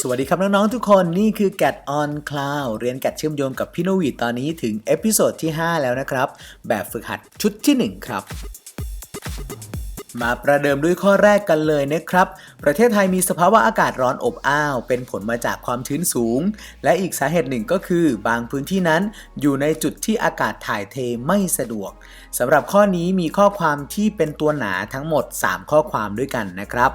สวัสดีครับน้องๆทุกคนนี่คือ Get on Cloud เรียน Get เชื่อมโยงกับพี่โนวีตอนนี้ถึงเอพิโซดที่ 5 แล้วนะครับ แบบฝึกหัดชุดที่ 1 ครับ มาประเดิมด้วยข้อแรกกันเลยนะครับ ประเทศไทยมีสภาวะอากาศร้อนอบอ้าว เป็นผลมาจากความชื้นสูง และอีกสาเหตุหนึ่งก็คือ บางพื้นที่นั้นอยู่ในจุดที่อากาศถ่ายเทไม่สะดวกสำหรับข้อนี้มีข้อความที่เป็นตัวหนาทั้งหมด 3 ข้อความด้วยกันนะครับ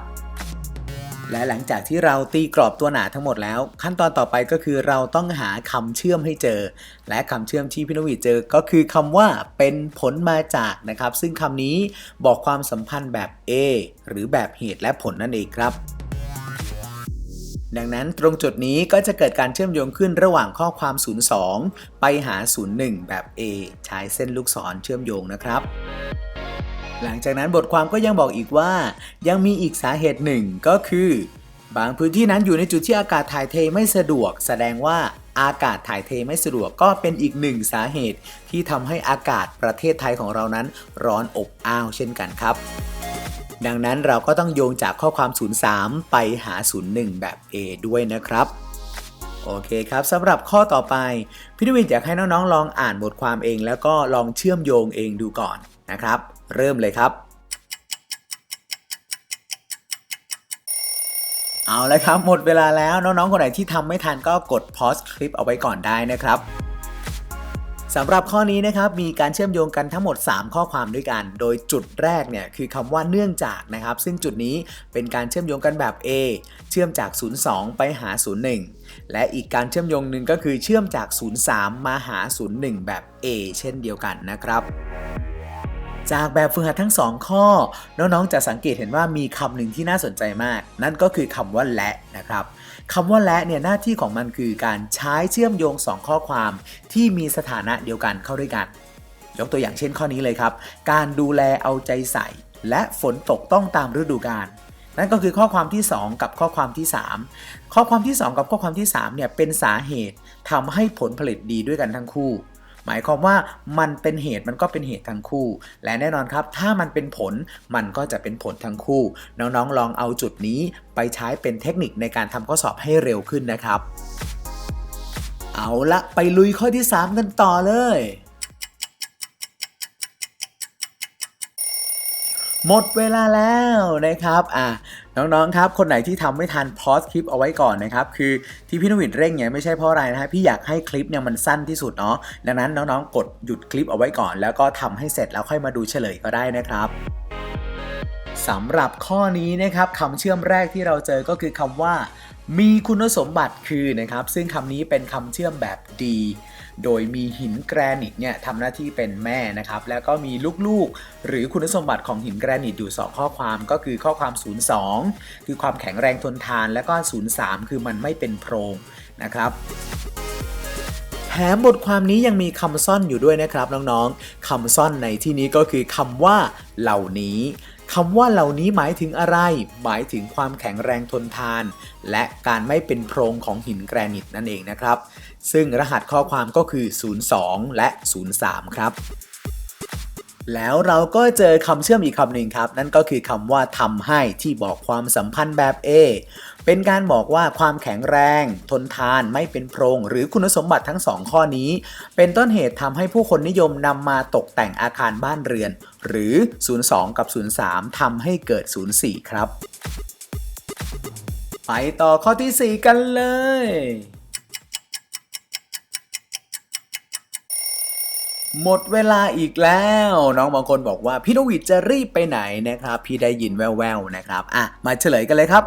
และหลังจากที่เราตีกรอบตัวหนาทั้งหมดแล้ว ขั้นตอนต่อไปก็คือเราต้องหาคำเชื่อมให้เจอ และคำเชื่อมที่พี่นวีเจอก็คือคำว่าเป็นผลมาจากนะครับ ซึ่งคำนี้บอกความสัมพันธ์แบบ A หรือแบบเหตุและผลนั่นเองครับดังนั้นตรงจุดนี้ก็จะเกิดการเชื่อมโยงขึ้นระหว่างข้อความ 02 ไปหา 01 แบบ A ใช้เส้นลูกศรเชื่อมโยงนะครับ หลังจากนั้นบทความก็ยังบอกอีกว่า ยังมีอีกสาเหตุหนึ่งก็คือ บางพื้นที่นั้นอยู่ในจุดที่อากาศถ่ายเทไม่สะดวก แสดงว่าอากาศถ่ายเทไม่สะดวกก็เป็นอีกหนึ่งสาเหตุ ที่ทำให้อากาศประเทศไทยของเรานั้น ร้อนอบอ้าวเช่นกันครับ ดังนั้นเราก็ต้องโยงจากข้อความ 03 ไปหา 01 แบบ A ด้วยนะครับโอเคครับสำหรับข้อต่อไป พี่นวินอยากให้น้องๆ ลองอ่านบทความเอง แล้วก็ลองเชื่อมโยงเองดูก่อนนะครับ เริ่มเลยครับ เอาละครับ หมดเวลาแล้วน้องๆคนไหนที่ทำไม่ทันก็กดพอสคลิปเอาไว้ก่อนได้นะครับสำหรับข้อนี้นะครับมีการเชื่อมโยงกันทั้งหมด 3 ข้อความด้วยกัน โดยจุดแรกเนี่ยคือคำว่าเนื่องจากนะครับ ซึ่งจุดนี้เป็นการเชื่อมโยงกันแบบ A เชื่อมจาก 02 ไปหา 01 และอีกการเชื่อมโยงหนึ่งก็คือเชื่อมจาก 03 มาหา 01 แบบ A เช่นเดียวกันนะครับ จากแบบฝึกหัดทั้ง 2 ข้อ น้องๆ จะสังเกตเห็นว่ามีคำหนึ่งที่น่าสนใจมาก นั่นก็คือคำว่าและนะครับคำว่าและเนี่ยหน้าที่ของมันคือการใช้เชื่อมโยง 2 ข้อความที่มีสถานะเดียวกันเข้าด้วยกัน ยกตัวอย่างเช่นข้อนี้เลยครับ การดูแลเอาใจใส่ และฝนตกต้องตามฤดูกาลนั่นก็คือข้อความที่ 2 กับข้อความที่ 3 ข้อความที่ 2 กับข้อความที่3เนี่ยเป็นสาเหตุทำให้ผลผลิตดีด้วยกันทั้งคู่ หมายความว่ามันเป็นเหตุมันก็เป็นเหตุทั้งคู่ และแน่นอนครับ ถ้ามันเป็นผลมันก็จะเป็นผลทั้งคู่ น้องๆ ลองเอาจุดนี้ไปใช้เป็นเทคนิคในการทำข้อสอบให้เร็วขึ้นนะครับ เอาละไปลุยข้อที่ 3 กันต่อเลยหมดเวลาแล้วนะครับ อะ น้องๆ ครับ คนไหนที่ทำไม่ทันพอสคลิปเอาไว้ก่อนนะครับ คือที่พี่นวินเร่งเนี่ยไม่ใช่เพราะอะไรนะฮะพี่อยากให้คลิปเนี่ยมันสั้นที่สุดเนาะ ดังนั้นน้องๆ กดหยุดคลิปเอาไว้ก่อน แล้วก็ทำให้เสร็จแล้วค่อยมาดูเฉลยก็ได้นะครับสำหรับข้อนี้นะครับคำเชื่อมแรกที่เราเจอก็คือคำว่า มีคุณสมบัติคือนะครับ ซึ่งคำนี้เป็นคำเชื่อมแบบดี โดยมีหินแกรนิตเนี่ยทำหน้าที่เป็นแม่นะครับ แล้วก็มีลูกๆ หรือคุณสมบัติของหินแกรนิตอยู่ 2 ข้อความก็คือข้อความ 02 คือความแข็งแรงทนทาน และก็ 03 คือมันไม่เป็นโพรงนะครับแถมบทความนี้ยังมีคำซ่อนอยู่ด้วยนะครับน้องๆ คำซ่อนในที่นี้ก็คือคำว่าเหล่านี้คำว่าเหล่านี้หมายถึงอะไร หมายถึงความแข็งแรงทนทาน และการไม่เป็นโพรงของหินแกรนิตนั่นเองนะครับ ซึ่งรหัสข้อความก็คือ 02 และ 03 ครับ แล้วเราก็เจอคำเชื่อมอีกคำหนึ่งครับ นั่นก็คือคำว่าทำให้ที่บอกความสัมพันธ์แบบ A เป็นการบอกว่าความแข็งแรง ทนทานไม่เป็นโพรง หรือคุณสมบัติทั้งสองข้อนี้ เป็นต้นเหตุทำให้ผู้คนนิยมนำมาตกแต่งอาคารบ้านเรือน หรือ 02 กับ 03 ทำให้เกิด 04 ครับ ไปต่อข้อที่ 4 กันเลย หมดเวลาอีกแล้ว น้องบางคนบอกว่าพี่นวิทย์จะรีบไปไหนนะครับ พี่ได้ยินแว่วๆนะครับอะมาเฉลยกันเลยครับ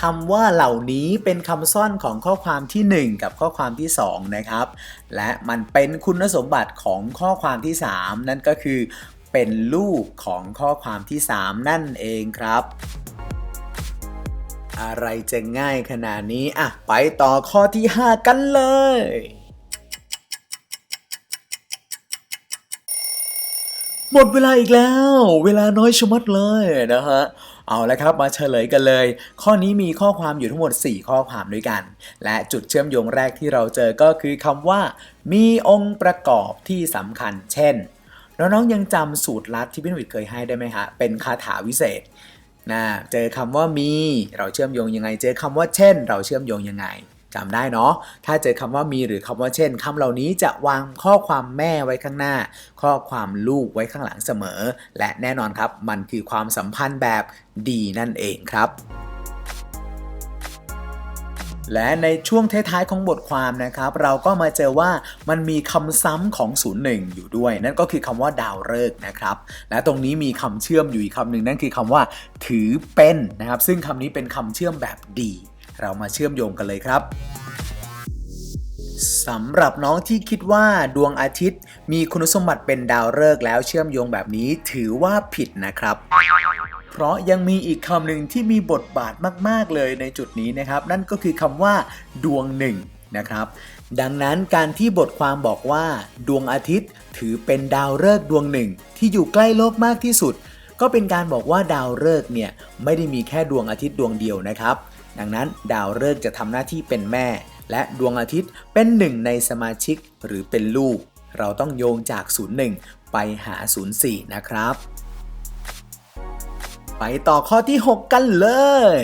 คำว่าเหล่านี้เป็นคำซ่อนของข้อความที่ 1 กับข้อความที่ 2 นะครับ และมันเป็นคุณสมบัติของข้อความที่ 3 นั่นก็คือเป็นลูกของข้อความที่ 3 นั่นเองครับ อะไรจะง่ายขนาดนี้อะไปต่อข้อที่ 5 กันเลย หมดเวลาอีกแล้ว เวลาน้อยชะมัดเลยนะฮะเอาละครับมาเฉลยกันเลย ข้อนี้มีข้อความอยู่ทั้งหมด 4 ข้อความด้วยกัน และจุดเชื่อมโยงแรกที่เราเจอก็คือคำว่า มีองค์ประกอบที่สำคัญ เช่น น้องๆยังจำสูตรลัดที่พี่หนุ่ยเคยให้ได้ไหมฮะเป็นคาถาวิเศษนะเจอคำว่ามี เราเชื่อมโยงยังไง เจอคำว่าเช่น เราเชื่อมโยงยังไง จำได้เนาะ ถ้าเจอคำว่ามีหรือคำว่าเช่นคำเหล่านี้จะวางข้อความแม่ไว้ข้างหน้า ข้อความลูกไว้ข้างหลังเสมอ และแน่นอนครับ มันคือความสัมพันธ์แบบดีนั่นเองครับและในช่วงท้ายๆของบทความนะครับ เราก็มาเจอว่ามันมีคำซ้ำของ 01 อยู่ด้วย นั่นก็คือคำว่าดาวฤกษ์นะครับ และตรงนี้มีคำเชื่อมอยู่อีกคำหนึ่งนั่นคือคำว่า ถือเป็นนะครับ ซึ่งคำนี้เป็นคำเชื่อมแบบดี เรามาเชื่อมโยงกันเลยครับสำหรับน้องที่คิดว่าดวงอาทิตย์ มีคุณสมบัติเป็นดาวฤกษ์แล้วเชื่อมโยงแบบนี้ถือว่าผิดนะครับ เพราะยังมีอีกคำหนึ่งที่มีบทบาทมาก ๆ เลยในจุดนี้นะครับ นั่นก็คือคำว่า ดวงหนึ่งนะครับ ดังนั้นการที่บทความบอกว่า ดวงอาทิตย์ถือเป็นดาวฤกษ์ดวงหนึ่ง ที่อยู่ใกล้โลกมากที่สุด ก็เป็นการบอกว่าดาวฤกษ์เนี่ยไม่ได้มีแค่ดวงอาทิตย์ดวงเดียวนะครับ ดังนั้นดาวฤกษ์จะทำหน้าที่เป็นแม่ และดวงอาทิตย์เป็นหนึ่งในสมาชิกหรือเป็นลูก เราต้องโยงจาก 01 ไปหา 04 นะครับ ไปต่อข้อที่ 6 กันเลย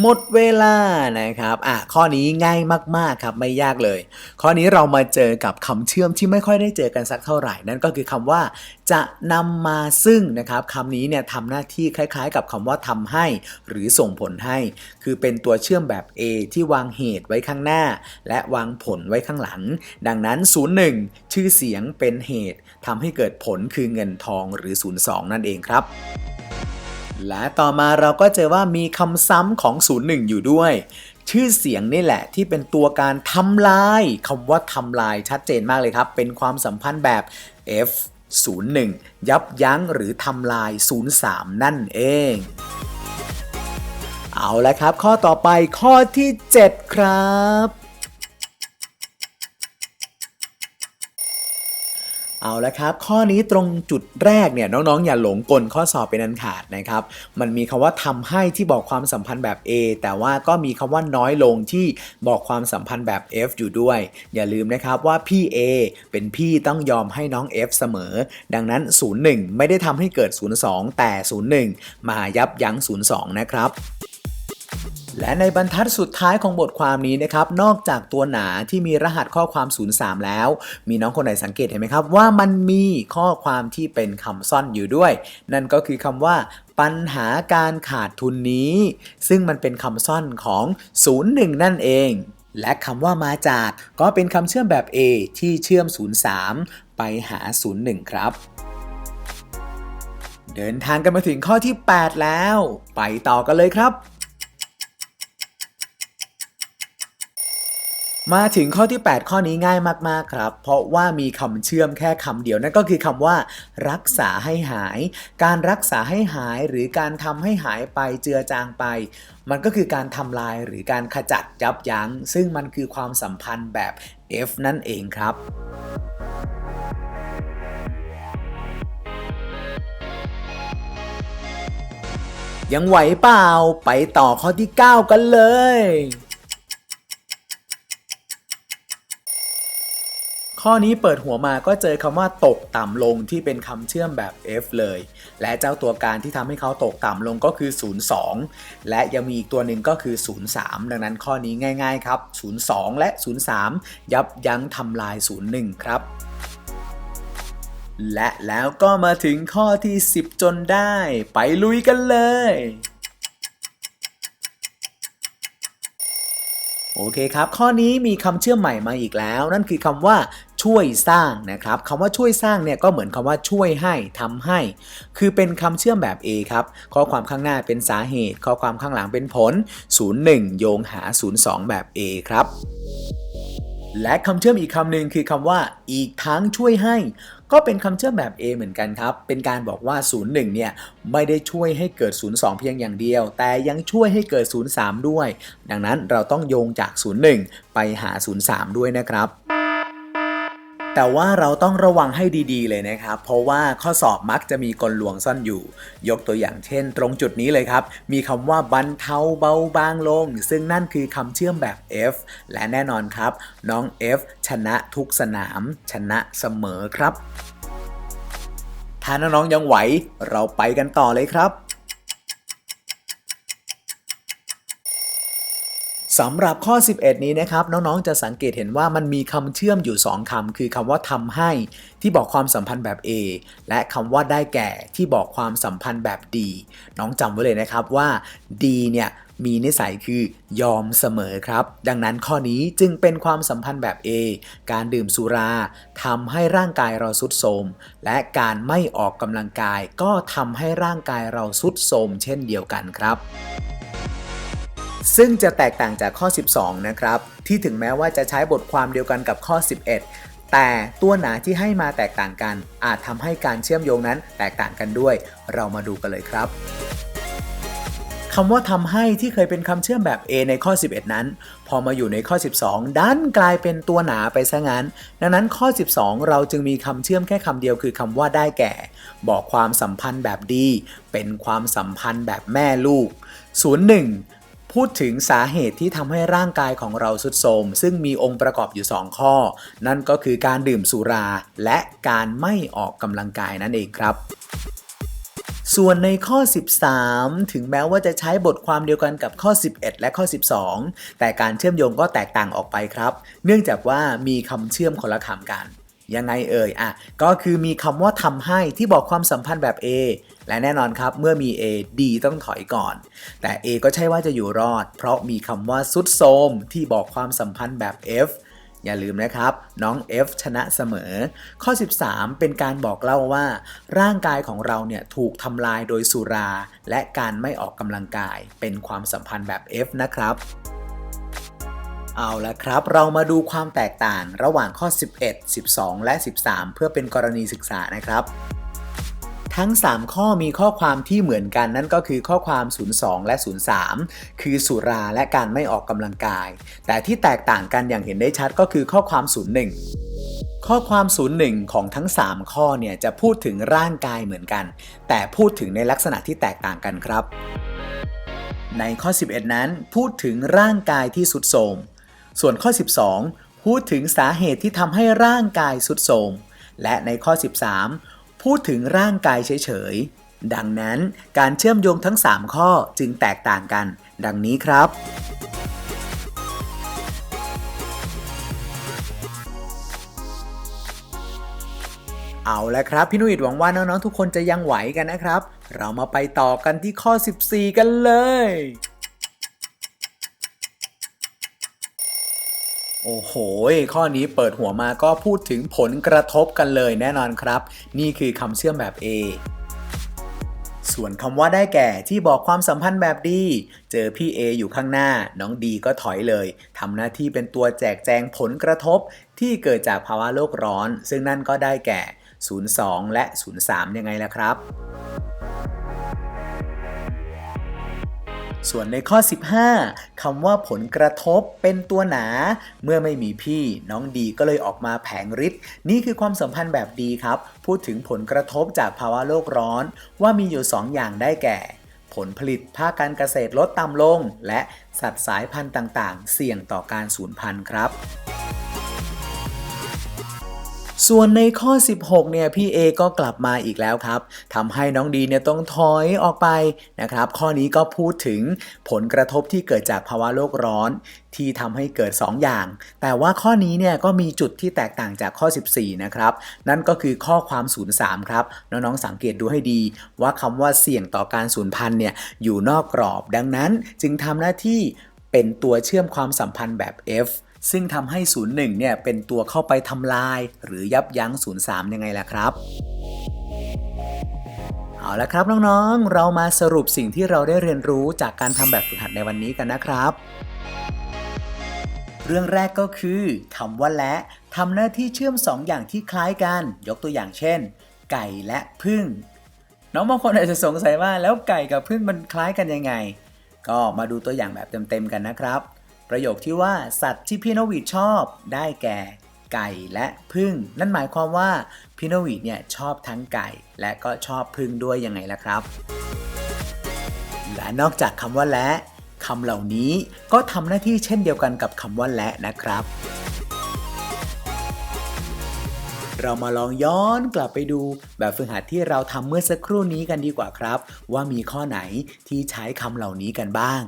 หมดเวลานะครับอะข้อนี้ง่ายมากๆครับไม่ยากเลย ข้อนี้เรามาเจอกับคำเชื่อมที่ไม่ค่อยได้เจอกันสักเท่าไหร่ นั่นก็คือคำว่า จะนำมาซึ่งนะครับคำนี้เนี่ยทำหน้าที่คล้าย ๆ กับคำว่าทำให้ หรือส่งผลให้ คือเป็นตัวเชื่อมแบบ A ที่วางเหตุไว้ข้างหน้า และวางผลไว้ข้างหลัง ดังนั้น 01 ชื่อเสียงเป็นเหตุทำให้เกิดผลคือเงินทองหรือ 02 นั่นเองครับ และต่อมาเราก็เจอว่ามีคำซ้ำของ 01 อยู่ด้วย ชื่อเสียงนี่แหละที่เป็นตัวการทำลายคำว่าทำลายชัดเจนมากเลยครับ เป็นความสัมพันธ์แบบ F 01 ยับยั้งหรือทำลาย 03 นั่นเอง เอาละครับ ข้อต่อไปข้อที่ 7 ครับ เอาละครับ ข้อนี้ตรงจุดแรกเนี่ยน้องๆ อย่าหลงกลข้อสอบเป็นอันขาดนะครับ มันมีคำว่าทำให้ที่บอกความสัมพันธ์แบบ A แต่ว่าก็มีคำว่าน้อยลงที่บอกความสัมพันธ์แบบ F อยู่ด้วย อย่าลืมนะครับว่าพี่ A เป็นพี่ต้องยอมให้น้อง F เสมอ ดังนั้น 01 ไม่ได้ทำให้เกิด 02 แต่ 01 มายับยั้ง 02 นะครับ และในบรรทัดสุดท้ายของบทความนี้นะครับนอกจากตัวหนาที่มีรหัสข้อความ 03 แล้ว มีน้องคนไหนสังเกตเห็นไหมครับ ว่ามันมีข้อความที่เป็นคำซ่อนอยู่ด้วย นั่นก็คือคำว่าปัญหาการขาดทุนนี้ ซึ่งมันเป็นคำซ่อนของ 01 นั่นเอง และคำว่ามาจากก็เป็นคำเชื่อมแบบ A ที่เชื่อม 03 ไปหา 01 ครับเดินทางกันมาถึงข้อที่ 8 แล้ว ไปต่อกันเลยครับ มาถึงข้อที่ 8 ข้อนี้ง่ายมาก ๆ ครับ เพราะว่ามีคำเชื่อมแค่คำเดียวนั่นก็คือคำว่า รักษาให้หาย การรักษาให้หายหรือการทำให้หายไปเจือจางไป มันก็คือการทำลายหรือการขจัดยับยัง้ง ซึ่งมันคือความสัมพันธ์แบบ F นั่นเองครับยังไหวเปล่า ไปต่อข้อที่ 9 กันเลย ข้อนี้เปิดหัวมาก็เจอคำว่าตกต่ำลงที่เป็นคำเชื่อมแบบ F เลย และเจ้าตัวการที่ทำให้เขาตกต่ำลงก็คือ 02 และยังมีอีกตัวหนึ่งก็คือ 03 ดังนั้นข้อนี้ง่ายๆครับ 02 และ 03 ยับยั้งทำลาย 01 ครับและแล้วก็มาถึงข้อที่ 10 จนได้ ไปลุยกันเลย โอเคครับ ข้อนี้มีคำเชื่อมใหม่มาอีกแล้ว นั่นคือคำว่า ช่วยสร้างนะครับคำว่าช่วยสร้างเนี่ยก็เหมือนคำว่าช่วยให้ทำให้ คือเป็นคำเชื่อมแบบ A ครับข้อความข้างหน้าเป็นสาเหตุ ข้อความข้างหลังเป็นผล 01 โยงหา 02 แบบ A ครับและคำเชื่อมอีกคำหนึ่งคือคำว่า อีกทั้งช่วยให้ ก็เป็นคำเชื่อมแบบ A เหมือนกันครับ เป็นการบอกว่า 01 เนี่ย ไม่ได้ช่วยให้เกิด 02 เพียงอย่างเดียว แต่ยังช่วยให้เกิด 03 ด้วย ดังนั้นเราต้องโยงจาก 01 ไปหา 03 ด้วยนะครับ แต่ว่าเราต้องระวังให้ดีๆเลยนะครับ เพราะว่าข้อสอบมักจะมีกลลวงซ่อนอยู่ ยกตัวอย่างเช่น ตรงจุดนี้เลยครับ มีคำว่าบรรเทาเบาบางลง ซึ่งนั่นคือคำเชื่อมแบบ F และแน่นอนครับ น้อง F ชนะทุกสนาม ชนะเสมอครับ ถ้าน้องๆยังไหว เราไปกันต่อเลยครับ สำหรับข้อ 11 นี้นะครับน้องๆ จะสังเกตเห็นว่ามันมีคำเชื่อมอยู่ 2คำคือคำว่าทำให้ที่บอกความสัมพันธ์แบบ A และคำว่าได้แก่ที่บอกความสัมพันธ์แบบ D น้องจำไว้เลยนะครับว่า D เนี่ยมีนิสัยคือยอมเสมอครับ ดังนั้นข้อนี้จึงเป็นความสัมพันธ์แบบ A การดื่มสุราทำให้ร่างกายเราสุดโทมและการไม่ออกกำลังกายก็ทำให้ร่างกายเราสุดโทมเช่นเดียวกันครับ ซึ่งจะแตกต่างจากข้อ 12 นะครับ ที่ถึงแม้ว่าจะใช้บทความเดียวกันกับข้อ 11 แต่ตัวหนาที่ให้มาแตกต่างกัน อาจทำให้การเชื่อมโยงนั้นแตกต่างกันด้วย เรามาดูกันเลยครับคำว่าทำให้ที่เคยเป็นคำเชื่อมแบบ A ในข้อ 11 นั้น พอมาอยู่ในข้อ 12ดันกลายเป็นตัวหนาไปซะงั้น ดังนั้นข้อ 12 เราจึงมีคำเชื่อมแค่คำเดียวคือคำว่าได้แก่ บอกความสัมพันธ์แบบดี เป็นความสัมพันธ์แบบแม่ลูก 01 พูดถึงสาเหตุที่ทำให้ร่างกายของเราสุดโทรมซึ่งมีองค์ประกอบอยู่ 2 ข้อ นั่นก็คือการดื่มสุราและการไม่ออกกำลังกายนั่นเองครับส่วนในข้อ 13 ถึงแม้ว่าจะใช้บทความเดียวกันกับข้อ 11 และข้อ 12 แต่การเชื่อมโยงก็แตกต่างออกไปครับ เนื่องจากว่ามีคำเชื่อมคนละคำกัน ยังไงเอ่ยอะก็คือมีคำว่าทำให้ที่บอกความสัมพันธ์แบบ A และแน่นอนครับ เมื่อมี A D ต้องถอยก่อน แต่ A ก็ใช่ว่าจะอยู่รอด เพราะมีคำว่าสุดโทมที่บอกความสัมพันธ์แบบ F อย่าลืมนะครับ น้อง F ชนะเสมอ ข้อ 13 เป็นการบอกเล่าว่า ร่างกายของเราเนี่ยถูกทำลายโดยสุรา และการไม่ออกกำลังกายเป็นความสัมพันธ์แบบ F นะครับ เอาละครับ เรามาดูความแตกต่างระหว่างข้อ 11 12 และ 13 เพื่อเป็นกรณีศึกษานะครับ ทั้ง 3 ข้อมีข้อความที่เหมือนกันนั่นก็คือข้อความ 02 และ 03 คือสุราและการไม่ออกกำลังกาย แต่ที่แตกต่างกันอย่างเห็นได้ชัดก็คือข้อความ 01ข้อความ 01 ของทั้ง 3 ข้อเนี่ยจะพูดถึงร่างกายเหมือนกัน แต่พูดถึงในลักษณะที่แตกต่างกันครับ ในข้อ 11 นั้นพูดถึงร่างกายที่สุดโทรม ส่วนข้อ 12 พูดถึงสาเหตุที่ทำให้ร่างกายสุดโทรมและในข้อ 13 พูดถึงร่างกายเฉยๆ ดังนั้นการเชื่อมโยงทั้ง 3 ข้อจึงแตกต่างกัน ดังนี้ครับ เอาละครับพี่นุ้ยหวังว่าน้องๆทุกคนจะยังไหวกันนะครับ เรามาไปต่อกันที่ข้อ 14 กันเลย โอ้โห ข้อนี้เปิดหัวมาก็พูดถึงผลกระทบกันเลยแน่นอนครับ นี่คือคำเชื่อมแบบ A ส่วนคำว่าได้แก่ที่บอกความสัมพันธ์แบบดี เจอพี่ A อยู่ข้างหน้า น้องดีก็ถอยเลยทำหน้าที่เป็นตัวแจกแจงผลกระทบ ที่เกิดจากภาวะโลกร้อน ซึ่งนั่นก็ได้แก่ 02 และ 03 ยังไงล่ะครับ ส่วนในข้อ 15คำว่าผลกระทบเป็นตัวหนา เมื่อไม่มีพี่น้องดีก็เลยออกมาแผงฤทธิ์นี่คือความสัมพันธ์แบบดีครับ พูดถึงผลกระทบจากภาวะโลกร้อน ว่ามีอยู่ 2อย่างได้แก่ ผลผลิตภาคการเกษตรลดต่ำลง และสัตว์สายพันธุ์ต่างๆ เสี่ยงต่อการสูญพันธุ์ครับ ส่วนในข้อ 16 เนี่ยพี่เอก็กลับมาอีกแล้วครับทำให้น้องดีเนี่ยต้องถอยออกไปนะครับ ข้อนี้ก็พูดถึงผลกระทบที่เกิดจากภาวะโลกร้อน ที่ทำให้เกิด 2 อย่าง แต่ว่าข้อนี้เนี่ยก็มีจุดที่แตกต่างจากข้อ 14 นะครับ นั่นก็คือข้อความ 03 ครับ น้องๆสังเกตดูให้ดี ว่าคำว่าเสี่ยงต่อการสูญพันธุ์เนี่ยอยู่นอกกรอบ ดังนั้นจึงทำหน้าที่เป็นตัวเชื่อมความสัมพันธ์แบบ F ซึ่งทำให้ 01 เนี่ยเป็นตัวเข้าไปทำลาย หรือยับยั้ง 03 ยังไงล่ะครับเอาละครับน้องๆ เรามาสรุปสิ่งที่เราได้เรียนรู้จากการทำแบบฝึกหัดในวันนี้กันนะครับ เรื่องแรกก็คือคำว่าและทำหน้าที่เชื่อม2อย่างที่คล้ายกัน ยกตัวอย่างเช่น ไก่และพึ่ง น้องบางคนอาจจะสงสัยว่าแล้วไก่กับพึ่งมันคล้ายกันยังไง ก็มาดูตัวอย่างแบบเต็มๆกันนะครับ ประโยคที่ว่าสัตว์ที่พี่นวีดชอบได้แก่ไก่และพึ่ง นั่นหมายความว่าพี่นวีดเนี่ยชอบทั้งไก่ และก็ชอบพึ่งด้วยยังไงล่ะครับ และนอกจากคำว่าและคำเหล่านี้ก็ทำหน้าที่เช่นเดียวกันกับคำว่าและนะครับ เรามาลองย้อนกลับไปดู แบบฝึกหัดที่เราทำเมื่อสักครู่นี้กันดีกว่าครับ ว่ามีข้อไหนที่ใช้คำเหล่านี้กันบ้าง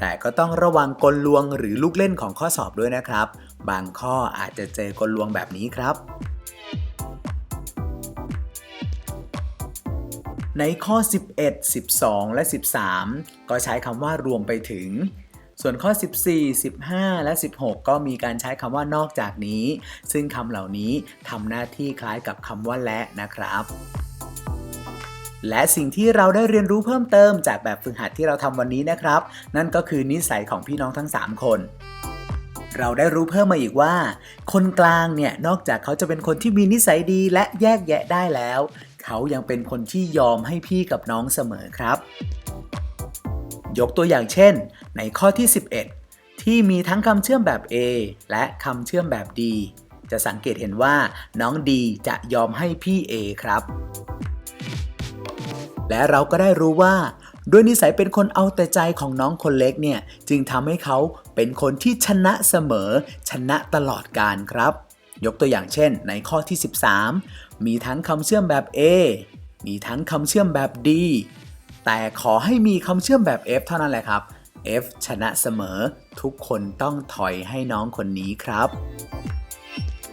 แต่ก็ต้องระวังกลลวงหรือลูกเล่นของข้อสอบด้วยนะครับ บางข้ออาจจะเจอกลลวงแบบนี้ครับ ในข้อ 11 12 และ 13 ก็ใช้คำว่ารวมไปถึงส่วนข้อ 14 15 และ 16 ก็มีการใช้คำว่านอกจากนี้ ซึ่งคำเหล่านี้ทำหน้าที่คล้ายกับคำว่าและนะครับ และสิ่งที่เราได้เรียนรู้เพิ่มเติมจากแบบฝึกหัดที่เราทำวันนี้นะครับ นั่นก็คือนิสัยของพี่น้องทั้ง 3 คน เราได้รู้เพิ่มมาอีกว่า คนกลางเนี่ยนอกจากเขาจะเป็นคนที่มีนิสัยดีและแยกแยะได้แล้ว เขายังเป็นคนที่ยอมให้พี่กับน้องเสมอครับ ยกตัวอย่างเช่น ในข้อที่ 11 ที่มีทั้งคำเชื่อมแบบ A และคำเชื่อมแบบ D จะสังเกตเห็นว่าน้อง D จะยอมให้พี่ A ครับ และเราก็ได้รู้ว่า ด้วยนิสัยเป็นคนเอาแต่ใจของน้องคนเล็กเนี่ย จึงทำให้เขาเป็นคนที่ชนะเสมอ ชนะตลอดการครับ ยกตัวอย่างเช่น ในข้อที่ 13 มีทั้งคำเชื่อมแบบ A มีทั้งคำเชื่อมแบบ D แต่ขอให้มีคำเชื่อมแบบ F เท่านั้นแหละครับ F ชนะเสมอ ทุกคนต้องถอยให้น้องคนนี้ครับ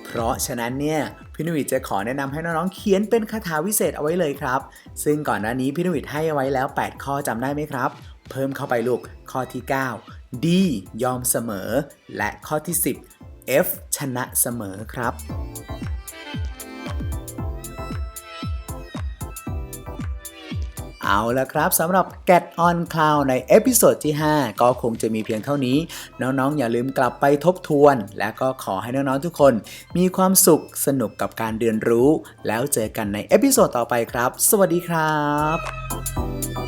เพราะฉะนั้นเนี่ย พี่นุวิทย์จะขอแนะนำให้น้องๆเขียนเป็นคาถาวิเศษเอาไว้เลยครับ ซึ่งก่อนหน้านี้พี่นุวิทย์ให้เอาไว้แล้ว 8 ข้อจำได้ไหมครับ เพิ่มเข้าไปลูกข้อที่ 9 D ยอมเสมอ และข้อที่ 10 F ชนะเสมอครับ เอาละครับสำหรับ Get on Cloud ในเอพิโซดที่ 5 ก็คงจะมีเพียงเท่านี้ น้องๆ อย่าลืมกลับไปทบทวน และก็ขอให้น้องๆ ทุกคน มีความสุขสนุกกับการเรียนรู้ แล้วเจอกันในเอพิโซดต่อไปครับ สวัสดีครับ